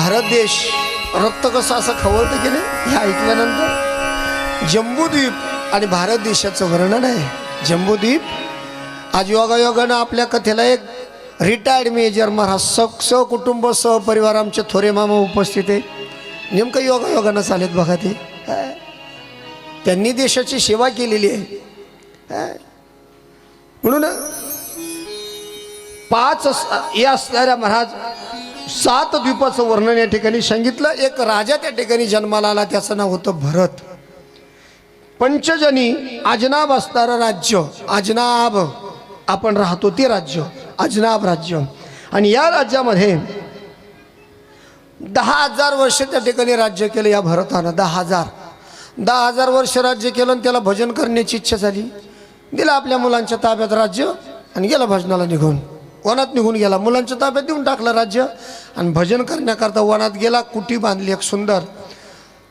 भारत देश रक्त कसं असं खवळतं गेले हे ऐकल्यानंतर जम्बूद्वीप आणि भारत देशाचं वर्णन आहे. जम्बूद्वीप आज योगायोगानं आपल्या कथेला एक रिटायर्ड मेजर महाराज स सहकुटुंब सहपरिवार आमचे थोरे मामा उपस्थित आहे. नेमकं योगायोगानं चालेत बघा ते. त्यांनी देशाची सेवा केलेली आहे. म्हणून पाच या हे असणाऱ्या महाराज सात द्वीपाचं वर्णन या ठिकाणी सांगितलं. एक राजा त्या ठिकाणी जन्माला आला त्याचं नाव होतं भरत. पंचजनी अजनाब असणारं राज्य अजनाब आपण राहतो ते राज्य अजनाब राज्य. आणि या राज्यामध्ये दहा हजार वर्ष त्या ठिकाणी राज्य केलं या भरतानं दहा हजार. दहा हजार वर्ष राज्य केलं आणि त्याला भजन करण्याची इच्छा झाली. दिलं आपल्या मुलांच्या ताब्यात राज्य आणि गेला भजनाला निघून. वनात निघून गेला. मुलांच्या ताब्यात देऊन टाकलं राज्य आणि भजन करण्याकरता वनात गेला. कुटी बांधली एक सुंदर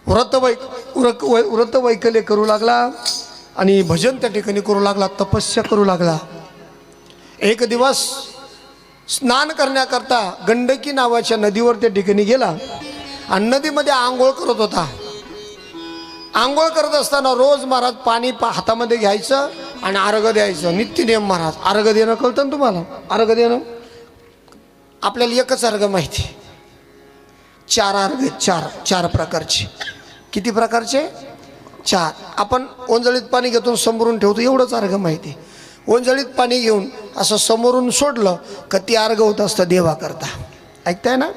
व्रत वै व्रत वै व्रत वैकल्य करू लागला आणि भजन त्या ठिकाणी करू लागला. तपस्या करू लागला. एक दिवस स्नान करण्याकरता गंडकी नावाच्या नदीवर त्या ठिकाणी गेला आणि नदीमध्ये आंघोळ करत होता. आंघोळ करत असताना रोज महाराज पाणी पा हातामध्ये घ्यायचं आणि अर्घ द्यायचं नित्य नियम महाराज. अर्घ देणं कळतं ना तुम्हाला? अर्घ देणं आपल्याला एकच अर्घ माहिती चार अर्घ चार चार प्रकारचे. किती प्रकारचे? चार. आपण ओंजळीत पाणी घेतो समोरून ठेवतो एवढंच अर्घ माहिती ओंजळीत पाणी घेऊन असं समोरून सोडलं का ती अर्घ होत असतं देवाकरता. ऐकताय ना?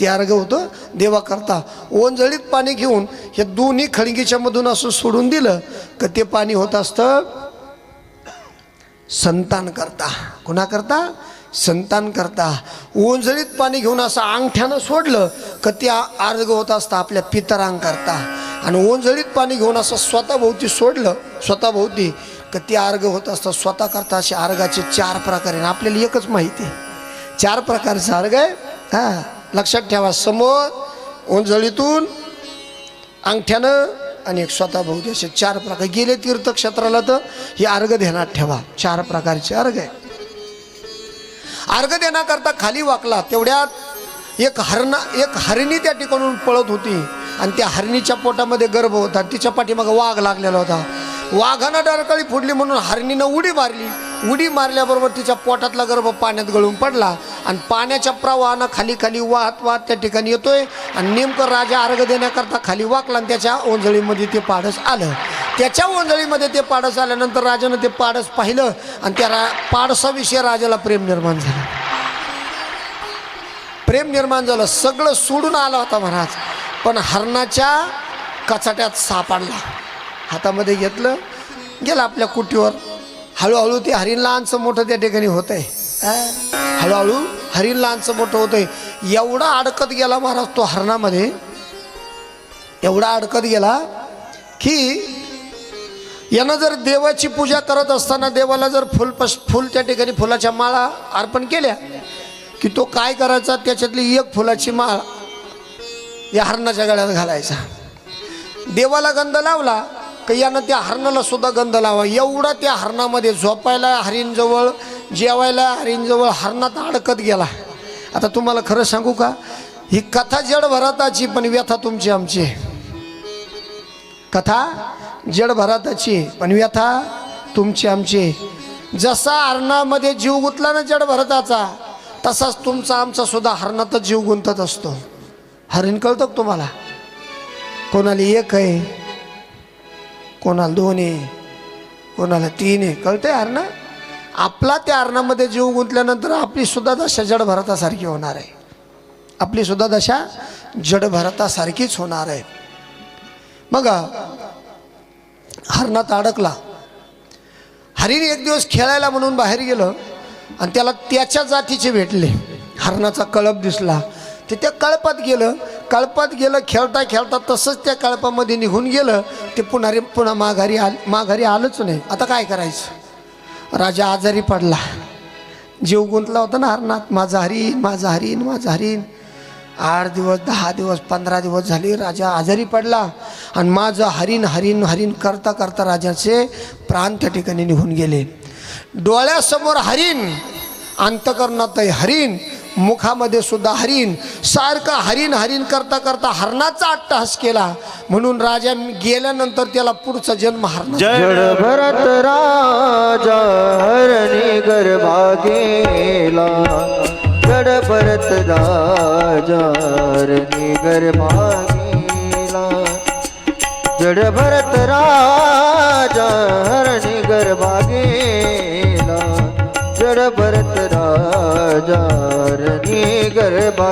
ते अर्घ होतं देवाकरता. ओंजळीत पाणी घेऊन हे दोन्ही खळगीच्या मधून असं सोडून दिलं का ते पाणी होत असतं संतान करता. कुणा करता संतान करता. ओंजळीत पाणी घेऊन असं अंगठ्यानं सोडलं का ते आ- अर्घ होत असतं आपल्या पितरांकरता आणि ओंजळीत पाणी घेऊन असं स्वतःभोवती सोडलं स्वतःभोवती का ते अर्घ होत असतं स्वतः करता असे अर्घाचे चार प्रकार आहे आणि आपल्याला एकच माहिती आहे. चार प्रकारचा अर्घ आहे. हां लक्षात ठेवा. समोर ओंजळीतून अंगठ्यानं आणि एक स्वतः भोवती असे चार प्रकार. गेले तीर्थक्षेत्राला तर हे अर्घ ध्यानात ठेवा. चार प्रकारचे अर्घ आहे अर्घ देण्याकरता खाली वाकला तेवढ्यात एक हरणा एक हरिणी त्या ठिकाणून पळत होती. आणि त्या हरणीच्या पोटामध्ये गर्भ होता. तिच्या पाठीमागं वाघ लागलेला होता. वाघानं डरकळी फुडली म्हणून हरणीनं उडी मारली. उडी मारल्याबरोबर तिच्या पोटातला गर्भ पाण्यात गळून पडला. आणि पाण्याच्या प्रवाहानं खाली खाली वाहत वाहत त्या ठिकाणी येतोय. आणि नेमकं राजा अर्घ देण्याकरता खाली वाकला आणि त्याच्या ओंजळीमध्ये ते पाडस आलं. त्याच्या ओंजळीमध्ये ते पाडस आल्यानंतर राजानं ते पाडस पाहिलं आणि त्या रा पाडसाविषयी राजाला प्रेम निर्माण झालं. प्रेम निर्माण झालं. सगळं सोडून आला होता महाराज. पण हरणाच्या कचाट्यात सापडला हातामध्ये घेतलं. गेला आपल्या कुटीवर हळूहळू ते हरिण लहानचं मोठं त्या ठिकाणी होत आहे हळूहळू हरिण लहानचं मोठं होत आहे एवढा अडकत गेला महाराज तो हरणामध्ये. एवढा अडकत गेला की यानं जर देवाची पूजा करत असताना देवाला जर फुल पस फुल त्या ठिकाणी फुलाच्या माळा अर्पण केल्या की तो काय करायचा? त्याच्यातली एक फुलाची माळ या हरणाच्या गळ्यात घालायचा. देवाला गंध लावला की यानं त्या हरणाला सुद्धा गंध लावा. एवढा त्या हरणामध्ये झोपायला हरिणजवळ जेवायला हरिणजवळ हरणात अडकत गेला. आता तुम्हाला खरं सांगू का? ही कथा जड भराताची पण व्यथा तुमची आमची. आहे. कथा जड भराताची पण व्यथा तुमची आमची. जसा हरणामध्ये जीव गुंतला ना जड भरताचा तसाच तुमचा आमचा सुद्धा हरणातच जीव गुंतत असतो. हरिण कळतं तुम्हाला? कोणाला एक आहे कोणाला दोन आहे कोणाला तीन आहे कळतंय हरणं आपला त्या हरणामध्ये जीव गुंतल्यानंतर आपली सुद्धा दशा जडभरतासारखी होणार आहे. आपली सुद्धा दशा जडभरतासारखीच होणार आहे. मग हरणात अडकला हरीने एक दिवस खेळायला म्हणून बाहेर गेलं आणि त्याला त्याच्या जातीचे भेटले. हरणाचा कळप दिसला. ते त्या कळपात गेलं. कळपात गेलं खेळता खेळता तसंच त्या कळपामध्ये निघून गेलं. ते पुन्हा पुन्हा माघारी आल माघारी आलंच नाही. आता काय करायचं? राजा आजारी पडला. जीव गुंतला होता ना हरणात. माझा हरीन माझा हरीन माझा हरीन आठ दिवस दहा दिवस पंधरा दिवस झाले राजा आजारी पडला. आणि माझं हरिण हरिण हरिण करता करता राजाचे प्राण त्या ठिकाणी निघून गेले. डोळ्यासमोर हरिण अंतकरणात हरिण. मुखामध्ये सुद्धा हरिण सारखा हरिण हरिण करता करता हरणाचा अट्टहास केला. म्हणून राजा गेल्यानंतर त्याला पुढचा जन्म हरणा जड भरत राजा हरणी गर्भा गेला जड भरत राजा हरणी गर्भा गेला जड भरत राजा हरणी गर्भा गेला जड भरत राजा हरणी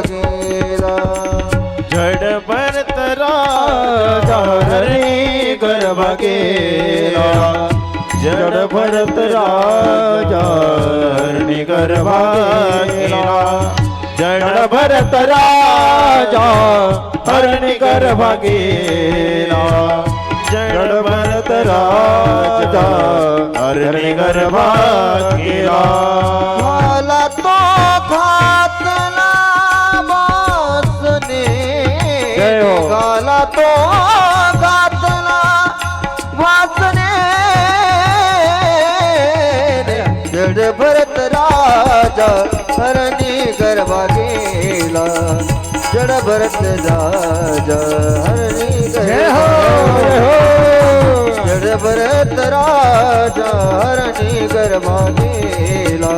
गेला जड भरत राजा हरी गेला जड भरत राजा हरणी गर्भ गेला जड भरत राजा हरणी भगेरा गेला जड भरत राजा हरणी गर्भ गेला भरत राजा हरणी गर्भा गेला जड भरत राजा हरणी गर्भा जड भरत राजा हरणी गर्भा गेला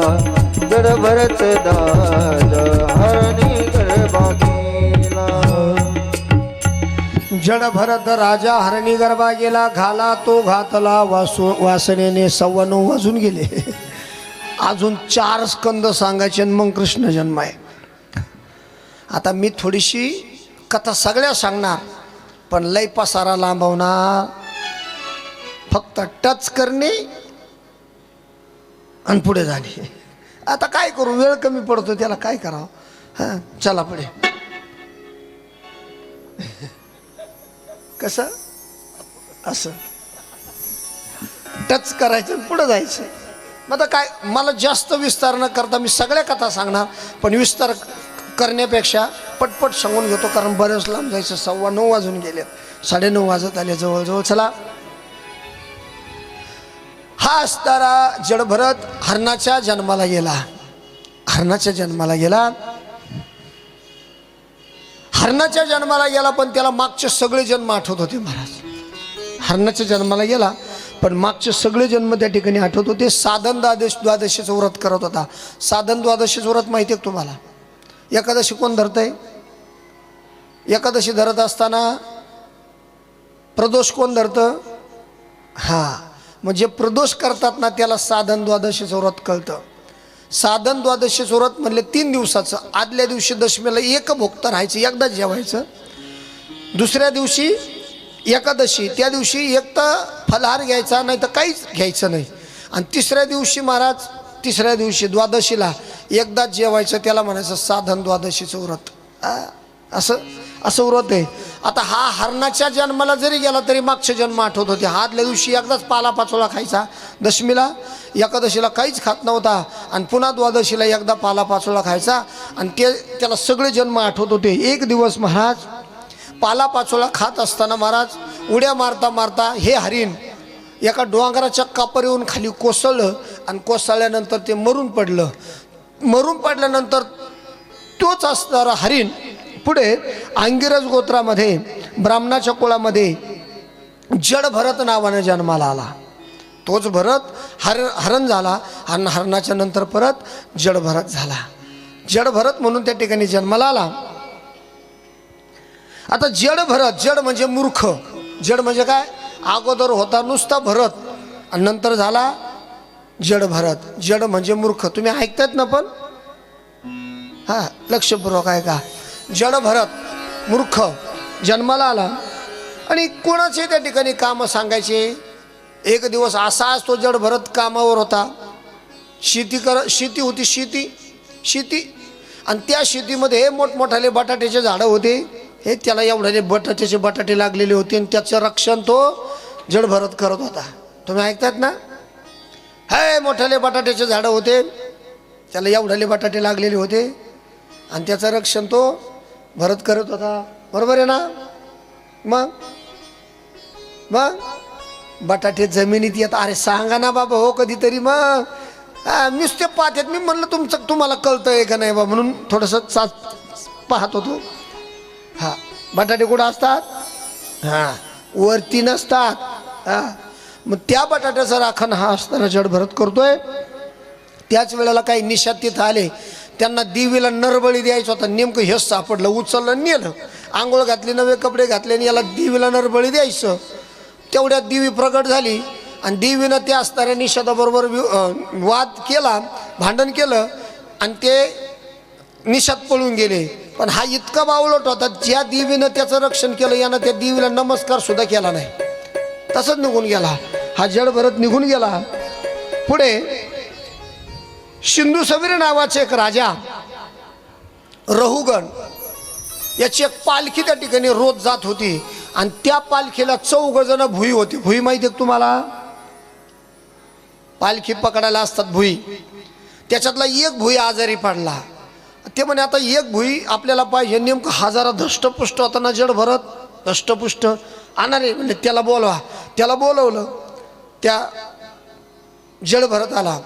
जड भरत राजा हरणी गर्भा गेला जड भरत राजा हरणी गरबा गेला घाला तो घातला वासू वासनेने सव्वा नऊ वाजून गेले. अजून चार स्कंद सांगायचे मग कृष्ण जन्म आहे. आता मी थोडीशी कथा सगळ्या सांगणार पण लय पसारा लांबवणार फक्त टच करणे आणि पुढे जाणे. आता काय करू? वेळ कमी पडतो त्याला काय करावं? हां चला पुढे. कसं? असं. टच करायचं आणि पुढं जायचं. मग आता काय मला जास्त विस्तार न करता मी सगळ्या कथा सांगणार पण विस्तार करण्यापेक्षा पटपट सांगून घेतो कारण बरेच लांब जायचं सव्वा नऊ वाजून गेले साडेनऊ वाजत आले जवळजवळ. चला. हा असताना जडभरत हरणाच्या जन्माला गेला. हरणाच्या जन्माला गेला. हरणाच्या जन्माला गेला पण त्याला मागचे सगळे जन्म आठवत होते महाराज. हरणाच्या जन्माला गेला पण मागचे सगळे जन्म त्या ठिकाणी आठवत होते. साधन द्वादश द्वादशीचं व्रत करत होता. साधन द्वादशीचं व्रत माहिती आहे तुम्हाला? एकादशी कोण धरतंय? एकादशी धरत असताना प्रदोष कोण धरतं? हां. म्हणजे प्रदोष करतात ना त्याला साधन द्वादशीचं व्रत कळतं. साधन द्वादशीचं व्रत म्हणले तीन दिवसाचं. आदल्या दिवशी दशमीला एक भोगतं राहायचं एकदाच जेवायचं. दुसऱ्या दिवशी एकादशी त्या दिवशी एक तर फलहार घ्यायचा नाही तर काहीच घ्यायचं नाही. आणि तिसऱ्या दिवशी महाराज तिसऱ्या दिवशी द्वादशीला एकदाच जेवायचं त्याला म्हणायचं साधन द्वादशीचं व्रत. असं असं व्रत आहे. आता हा हरणाच्या जन्माला जरी गेला तरी मागचे जन्म आठवत होते. हा आदल्या दिवशी एकदाच पाला पाचोळा खायचा दशमीला. एकादशीला काहीच खात नव्हता आणि पुन्हा द्वादशीला एकदा पाला पाचोळा खायचा आणि ते त्याला सगळे जन्म आठवत होते. एक दिवस महाराज पालापाचोळा खात असताना महाराज उड्या मारता मारता हे हरिण एका डोंगराच्या कापर येऊन खाली कोसळलं आणि कोसळल्यानंतर ते मरून पडलं. मरून पडल्यानंतर तोच असणारा हरिण पुढे अंगिरज गोत्रामध्ये ब्राह्मणाच्या कुळामध्ये जड भरत नावाने जन्माला आला. तोच भरत हर हरण झाला आणि हरणाच्या नंतर परत जड भरत झाला. जड भरत म्हणून त्या ठिकाणी जन्माला आला. आता जड भरत जड म्हणजे मूर्ख. जड म्हणजे काय? अगोदर होता नुसता भरत आणि नंतर झाला जड भरत. जड म्हणजे मूर्ख. तुम्ही ऐकतात ना पण? हा लक्षपूर्वक आहे का जड भरत मूर्ख जन्माला आला आणि कोणाचे त्या ठिकाणी कामं सांगायचे? एक दिवस असाच तो जड भरत कामावर होता. शेती कर शेती होती शेती शेती. आणि त्या शेतीमध्ये मोठमोठाले बटाट्याचे झाडं होते. हे त्याला एवढ्याले बटाट्याचे बटाटे लागलेले होते आणि त्याचं रक्षण तो जडभरत करत होता. तुम्ही ऐकतात ना? हे मोठाले बटाट्याचे झाडं होते. त्याला एवढ्याले बटाटे लागलेले होते. आणि त्याचं रक्षण तो भरत करत होता. बरोबर आहे ना? मग? मग? बटाटे जमिनीत येत अरे सांगा ना बाबा हो कधीतरी मग? हा, नुसते पाहतात मी म्हणलं तुमचं तुम्हाला कळतंय का नाही बा? म्हणून थोडंसं चाच पाहत होतो. हा. बटाटे कुठं असतात? हा. वरती नसतात. हा. मग त्या बटाट्याचा राखण हा असताना जडभरत करतोय. त्याच वेळेला काही निशात तिथं आले. त्यांना देवीला नरबळी द्यायचं होता. नेमकं हेच सापडलं उचललं नेलं. आंघोळ घातली नवे कपडे घातले आणि याला देवीला नरबळी द्यायचं. तेवढ्यात देवी प्रगट झाली आणि देवीनं त्या असणाऱ्या निषादाबरोबर वि- वाद केला भांडण केलं आणि ते निषाद पळून गेले. पण हा इतका बावलट होता ज्या देवीनं त्याचं रक्षण केलं यानं त्या देवीला नमस्कार सुद्धा केला नाही. तसंच निघून गेला. हा जड भरत निघून गेला. पुढे सिंधू समीर नावाचे एक राजा रहुगण याची एक पालखी त्या ठिकाणी रोज जात होती. आणि त्या पालखीला चौघ जण भुई होती. भुई माहिती आहे तुम्हाला? पालखी पकडायला असतात भुई. त्याच्यातला एक भुई आजारी पडला. ते म्हणे आता एक भुई आपल्याला पाहिजे. नेमकं हजारा धष्टपुष्ट होता ना जड भरत धष्टपुष्ट. आणा रे म्हणजे त्याला बोलवा. त्याला बोलवलं. त्या जड भरत आला.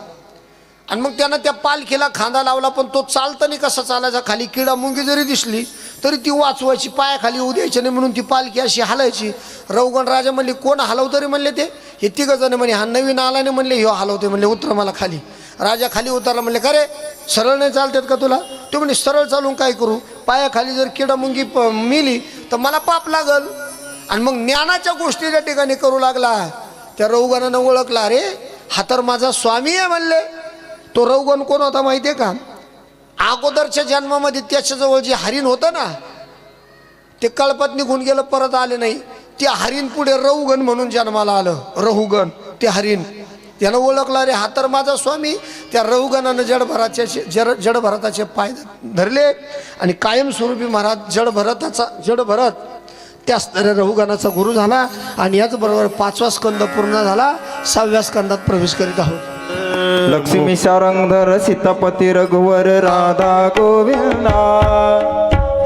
आणि मग त्यानं त्या पालखीला खांदा लावला पण तो चालताना कसा चालायचा? खाली किडा मुंगी जरी दिसली तरी ती वाचवायची पायाखाली उद्यायची द्यायची नाही म्हणून ती पालखी अशी हलायची. रवगण राजा म्हणले कोण हलवतं तरी म्हणले ते. हे तिघ जण म्हणे हा नवीन आलाने म्हणले ह्यो हलवते म्हणले उतर मला खाली. राजा खाली उतरला म्हणले का रे? सरळ नाही चालतात का तुला? तो म्हणे सरळ चालून काय करू? पायाखाली जर किडा मुंगी प- मिली तर मला पाप लागल. आणि मग ज्ञानाच्या गोष्टी त्या ठिकाणी करू लागला त्या रौगणानं ओळखला अरे हा तर माझा स्वामी आहे म्हणले. तो रौगण कोण होता माहिती आहे का? अगोदरच्या जन्मामध्ये त्याच्याजवळ जे हरिण होतं ना ते कळपत निघून गेलं परत आले नाही. ते हरिण पुढे रहुगण म्हणून जन्माला आलं. रहुगण ते हरिण. त्यानं ओळखला रे हा तर माझा स्वामी. त्या रहुगणानं जडभराचे जड जडभरताचे पाय धरले आणि कायमस्वरूपी महाराज जडभरताचा जडभरत त्याच रहुगणाचा गुरु झाला आणि याचबरोबर पाचवा स्कंद पूर्ण झाला. सहाव्या स्कंदात प्रवेश करीत आहोत. लक्ष्मी शारंगधर सीतापती रघुवर राधा गोविंदा।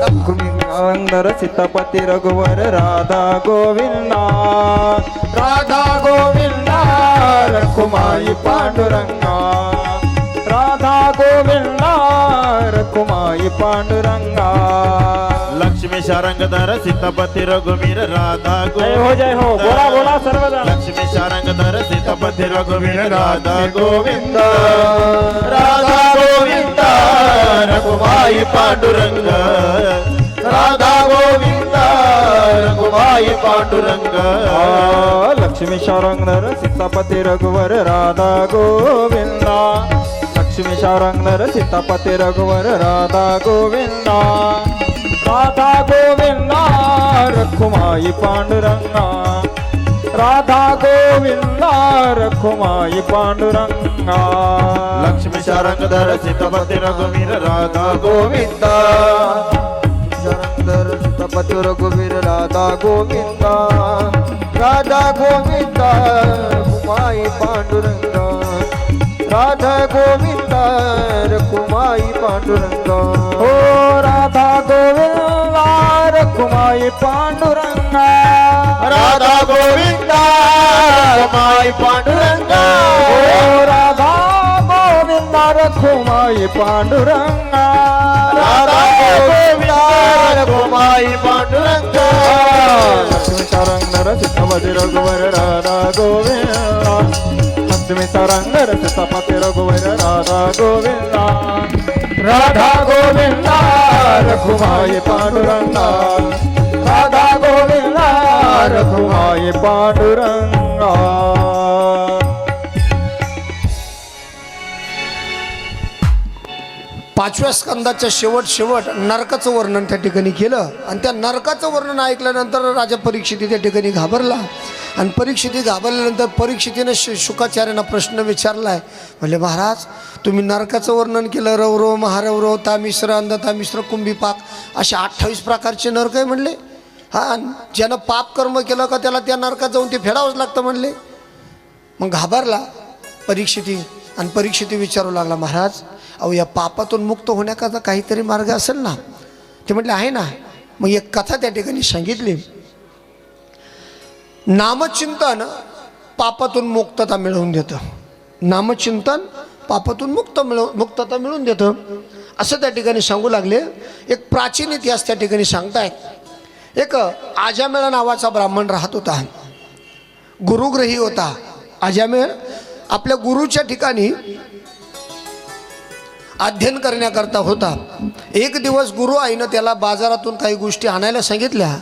लक्ष्मी शारंगधर सीतापती रघुवर राधा गोविंदा। राधा गोविंदा। रखुमाई पांडुरंगा राधा गोविंदा रखुमाई पांडुरंगा। लक्ष्मी शारंगधर सीतापती रघुवीर राधा जय हो जय हो बोला बोला सर्वजण। लक्ष्मी शारंगधर सीतापती रघुवीर राधा गोविंद। राधा गोविंद रघुमाई पांडुरंग। राधा गोविंद। रघुमाई पांडुरंग। लक्ष्मी शारंगधर सीतापती रघुवर राधा गोविंदा। लक्ष्मी शारंगधर सीतापती रघुवर राधा गोविंदा। राधा गोविंदा रखुमाई पांडुरंगा। राधा गोविंदा रखुमाई पांडुरंगा। लक्ष्मी शारंगधर सीतापती रघुवीर राधा गोविंद। शरंदर सीतापती रघुवीर राधा गोविंदा राधा गोविंदा कुमाई पांडुरंगा. राधा गोविंदा कुमाई पांडुरंगा. हो राधा गोविंदा रखुमाई पांडुरंगा. राधा गोविंदा रघुमाई पांडुरंगा. हो राधा गोविंदा रखुमाई पांडुरंगा. राधा गोविंद रघुमाई पांडुरंग लक्ष्मी सारंगधर सीतापती रघुवर राधा गोविंदा लक्ष्मी सारंगधर सीतापती रघुवर राधा गोविंदा राधा गोविंदा रघुमाई पांडुरंगा राधा गोविंदा रघुमाई पाचव्या स्कंदाच्या शेवट शेवट नरकाचं वर्णन त्या ठिकाणी केलं. आणि त्या नरकाचं वर्णन ऐकल्यानंतर राजा परीक्षिती त्या ठिकाणी घाबरला. आणि परीक्षिती घाबरल्यानंतर परीक्षितीनं श शुकाचार्यांना प्रश्न विचारला आहे म्हणले महाराज तुम्ही नरकाचं वर्णन केलं रवरव महारवरव तामिश्र अंधता मिश्र कुंभीपाक असे अठ्ठावीस प्रकारचे नरक आहे म्हणले. हा ज्यानं पाप कर्म केलं का त्याला त्या नरकात जाऊन ते फेडावंच लागतं म्हणले. मग घाबरला परीक्षिती. आणि परीक्षिती विचारू लागला महाराज अहो या पापातून मुक्त होण्याकरता काहीतरी मार्ग असेल ना? ते म्हटले आहे ना. मग एक कथा त्या ठिकाणी सांगितली. नामचिंतन पापातून मुक्तता मिळवून देतं. नामचिंतन पापातून मुक्त मिळव मुक्तता मिळून देतं. असं त्या ठिकाणी सांगू लागले. एक प्राचीन इतिहास त्या ठिकाणी सांगतायत. एक आजामेळा नावाचा ब्राह्मण राहत होता. गुरुग्रही होता. आजामेळ आपल्या गुरुच्या ठिकाणी अध्ययन करण्याकरता होता. एक दिवस गुरु आईनं त्याला बाजारातून काही गोष्टी आणायला सांगितल्या.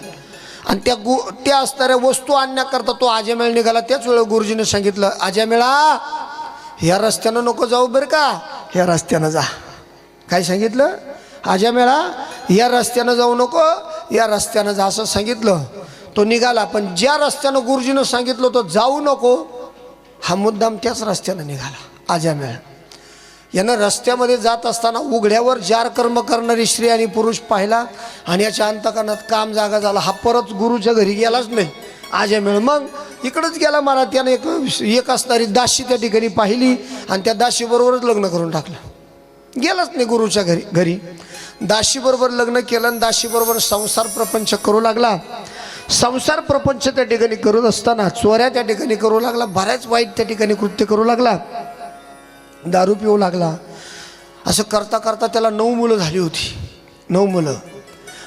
आणि त्या गु त्या असणाऱ्या वस्तू आणण्याकरता तो आजामेळ निघाला. त्याच वेळेला गुरुजीने सांगितलं आजामेळा ह्या रस्त्यानं नको जाऊ बरं का? ह्या रस्त्यानं जा. काय सांगितलं? आजामेळा या रस्त्यानं जाऊ नको या रस्त्यानं जा असं सांगितलं. तो निघाला पण ज्या रस्त्यानं गुरुजीनं सांगितलं तो जाऊ नको हा मुद्दाम त्याच रस्त्यानं निघाला आजामेळ यांना रस्त्यामध्ये जात असताना उघड्यावर जार कर्म करणारी स्त्री आणि पुरुष पाहिला आणि याच्या अंतकानात काम जागा झाला. हा परत गुरुच्या घरी गेलाच नाही. आजामेळ मग इकडंच गेला मला त्यानं एक एक असणारी दाशी त्या ठिकाणी पाहिली आणि त्या दाशीबरोबरच लग्न करून टाकलं. गेलाच नाही गुरुच्या घरी घरी. दाशीबरोबर लग्न केलं आणि दाशीबरोबर संसार प्रपंच करू लागला. संसार प्रपंच त्या ठिकाणी करत असताना चोऱ्या त्या ठिकाणी करू लागला. बऱ्याच वाईट त्या ठिकाणी कृत्य करू लागला. दारू पिऊ लागला. असं करता करता त्याला नऊ मुलं झाली होती. नऊ मुलं.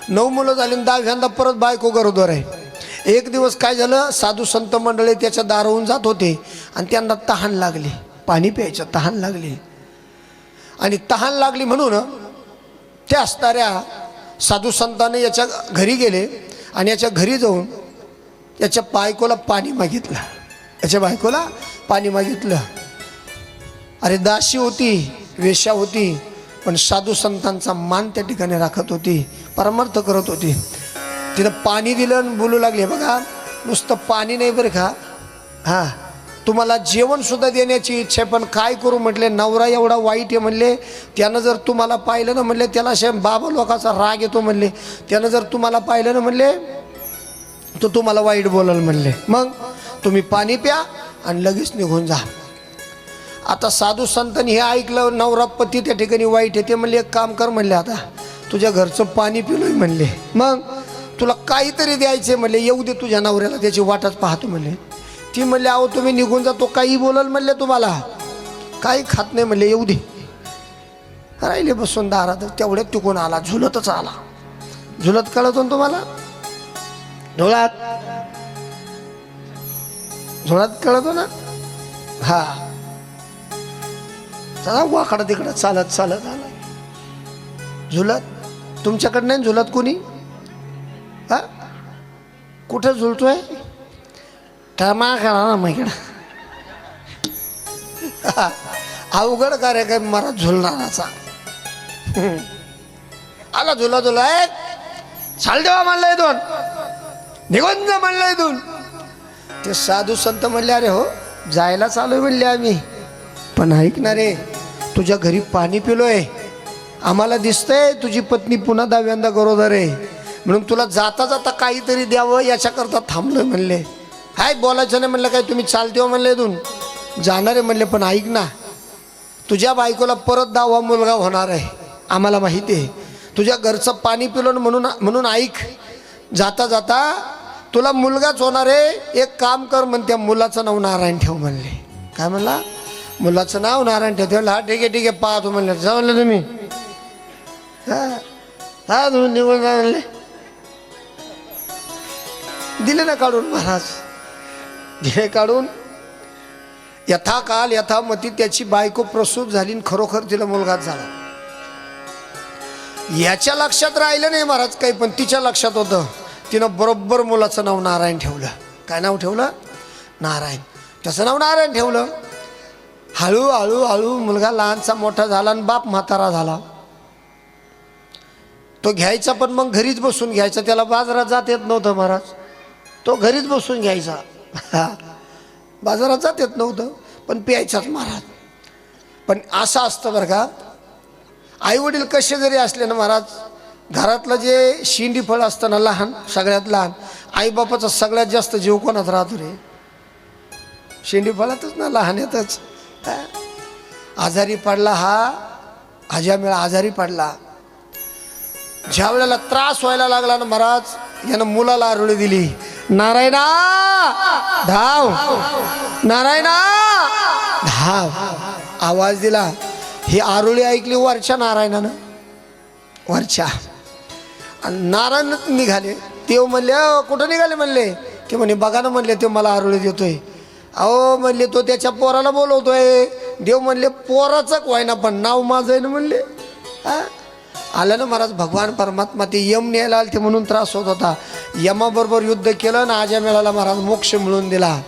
नऊ मुलं झाली आणि दहाव्यांदा परत बायको गरोदर आहे. एक दिवस काय झालं? साधू संत मंडळी त्याच्या दाराहून जात होते आणि त्यांना तहान लागली. पाणी प्यायचं तहान लागली. आणि तहान लागली म्हणून त्या असणाऱ्या साधू संतांनी याच्या घरी गेले आणि याच्या घरी जाऊन याच्या बायकोला पाणी मागितलं. याच्या बायकोला पाणी मागितलं. अरे दाशी होती वेश्या होती पण साधू संतांचा मान त्या ठिकाणी राखत होती परमार्थ करत होती. तिनं पाणी दिलं आणि बोलू लागले बघा नुसतं पाणी नाही बरं का? हां तुम्हाला जेवणसुद्धा देण्याची इच्छा आहे पण काय करू? म्हटले नवरा एवढा वाईट आहे म्हणले. त्यानं जर तुम्हाला पाहिलं ना म्हणले त्याला अशा बाबा लोकांचा राग येतो म्हणले. त्यानं जर तुम्हाला पाहिलं ना म्हणले तो तुम्हाला वाईट बोलाल म्हणले. मग तुम्ही पाणी प्या आणि लगेच निघून जा. आता साधू संतांनी हे ऐकलं नवरापती त्या ठिकाणी वाईट आहे ते म्हणले एक काम कर म्हणले आता तुझ्या घरचं पाणी पिलोय म्हणले. मग तुला काहीतरी द्यायचे म्हणले येऊ दे तुझ्या नवऱ्याला त्याची वाटच पाहतो म्हणले. ती म्हणले अहो तुम्ही निघून जा तो काही बोलल म्हणले तुम्हाला. काही खात नाही म्हणले येऊ दे. राहिले बसून दारात तेवढ्यात तिकून आला झुलतच आला. झुलत कळतो ना तुम्हाला? झुळात झुळात कळतो ना? हा. चला वाकडा तिकडं चालत चालत. आला झुलत? तुमच्याकडं नाही झुलत कोणी? हा? कुठं झुलतोय? ठमा करा ना मग इकडं. अवघड काय मला झुलणाराचा. आला झुला झुला. ए चाल देवा म्हणलं इथून निघून जा म्हणलं इथून ते साधू संत म्हणले अरे हो जायला चालू म्हणले आम्ही. पण ऐक ना रे तुझ्या घरी पाणी पिलोय. आम्हाला दिसतंय तुझी पत्नी पुन्हा दहाव्यांदा गरोदर आहे. म्हणून तुला जाता जाता काहीतरी द्यावं याच्याकरता थांबलं म्हणले. हाय बोलायचं नाही म्हणलं काय तुम्ही चालते हो म्हणले इथून. जाणार आहे म्हणले पण ऐक ना. तुझ्या बायकोला परत दहावा मुलगा होणार आहे. आम्हाला माहिती आहे. तुझ्या घरचं पाणी पिलो ना म्हणून म्हणून ऐक. जाता जाता तुला मुलगाच होणार आहे. एक काम कर म्हण त्या मुलाचं नाव नारायण ठेव म्हणले. काय म्हणला? मुलाचं नाव नारायण ठेवलं हा ठीक आहे ठीक आहे. पाहतो म्हणले जाऊ तुम्ही. हा हा तुम्ही निघून जा म्हणले. दिले ना काढून महाराज. दिले काढून. यथा काल यथामती त्याची बायको प्रसूत झाली आणि खरोखर तिला मुलगाच झाला. याच्या लक्षात राहिलं नाही महाराज काही पण तिच्या लक्षात होतं. तिनं बरोबर मुलाचं नाव नारायण ठेवलं. काय नाव ठेवलं? नारायण. त्याचं नाव नारायण ठेवलं. हळूहळू हळू मुलगा लहानसा मोठा झाला आणि बाप म्हातारा झाला. तो घ्यायचा पण मग घरीच बसून घ्यायचा. त्याला बाजारात जात येत नव्हतं महाराज. तो घरीच बसून घ्यायचा. बाजारात जात येत नव्हतं पण प्यायचाच महाराज. पण असं असतं बरं का आईवडील कसे जरी असले ना महाराज घरातलं जे शिंडी फळ असतं ना लहान सगळ्यात लहान आईबापाचा सगळ्यात जास्त जीव कोणात राहतो रे? शेंडी फळातच ना लहान येतच. शकता. आजारी पडला हा आजामेळा आजारी पडला. ज्या वेळेला त्रास व्हायला लागला ना महाराज यानं मुलाला आरोळी दिली. नारायणा! धाव. नारायणा! धाव. आवाज दिला. ही आरोळी ऐकली वरच्या नारायणानं. वरच्या. आणि नारायण निघाले. ते म्हणले कुठं निघाले? म्हणले. ते म्हणे बघा ना म्हणले ते मला आरोळी देतोय. अहो म्हणले तो त्याच्या पोराला बोलवतोय. देव म्हणले पोराचं व्हायना पण नाव माझं आहे ना म्हणले. हा? आलं ना महाराज भगवान परमात्मा ते यम न्यायला आले ते म्हणून त्रास होत होता. यमाबरोबर युद्ध केलं ना आजा मेळाला महाराज मोक्ष मिळून दिला.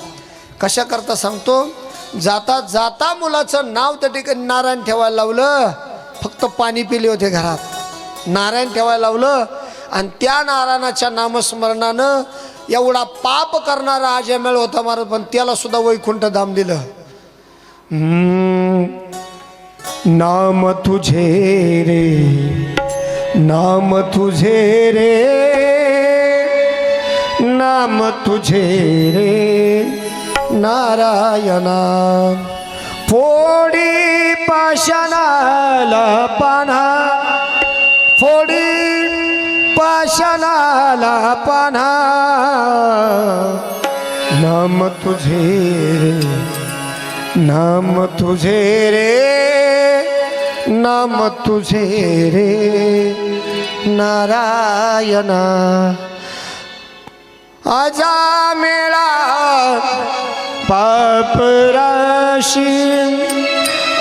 कशा करता सांगतो? जाता जाता मुलाचं नाव त्या ठिकाणी नारायण ठेवायला लावलं. फक्त पाणी पिले होते घरात. नारायण ठेवायला लावलं. आणि त्या नारायणाच्या नामस्मरणानं एवढा पाप करणारा आजमेळ होता महाराज पण त्याला सुद्धा वैकुंठ धाम दिलं. नाम तुझे रे नाम तुझे रे नाम तुझे रे नारायणा. फोडी पाषाणाला पाना फोडी पाषाणाला पाना. नाम तुझे रे नाम तुझे रे नाम तुझे रे. नारायणा आजा मेळा पाप राशी.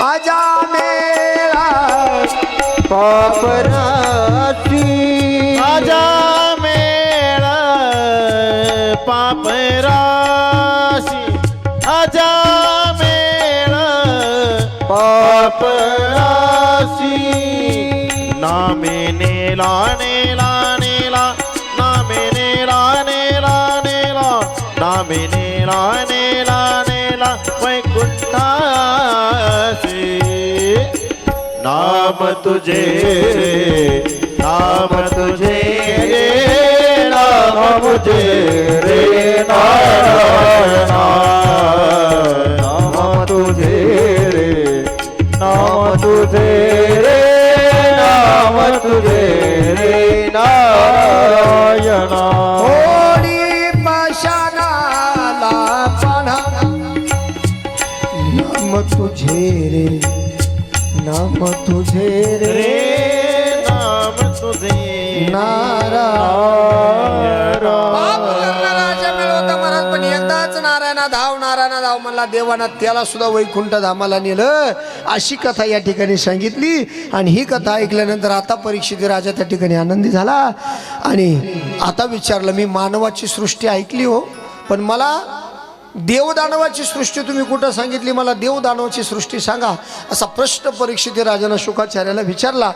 आजा मेळा पापराची आजा मेळ पाप राशी आजा मेळ पाप राशी नामे नेला नेला नेला नामे नेला नेला नेला नामे नेला नेला नेला वैकुंठासी नाम तुझे नाम तुझे रे नाम तुझे रे नारायणा नाम तुझे रे नाम तुझे रे नाम तुझे रे नारायणा होडी पाषाणाला पाना नाम तुझे रे नाम तुझे रे तुझे पाप करणारा अजामिळ होता महाराज पण एकदाच नारायणा धाव नारायणा धाव म्हणला देवाना त्याला सुद्धा वैकुंठ धामाला नेलं. अशी कथा या ठिकाणी सांगितली. आणि ही कथा ऐकल्यानंतर आता परीक्षित राजा त्या ठिकाणी आनंदी झाला. आणि आता विचारलं मी मानवाची सृष्टी ऐकली हो पण मला देवदानवाची सृष्टी तुम्ही कुठं सांगितली? मला देवदानवाची सृष्टी सांगा. असा प्रश्न परीक्षित राजानं शुकाचार्याला विचारला.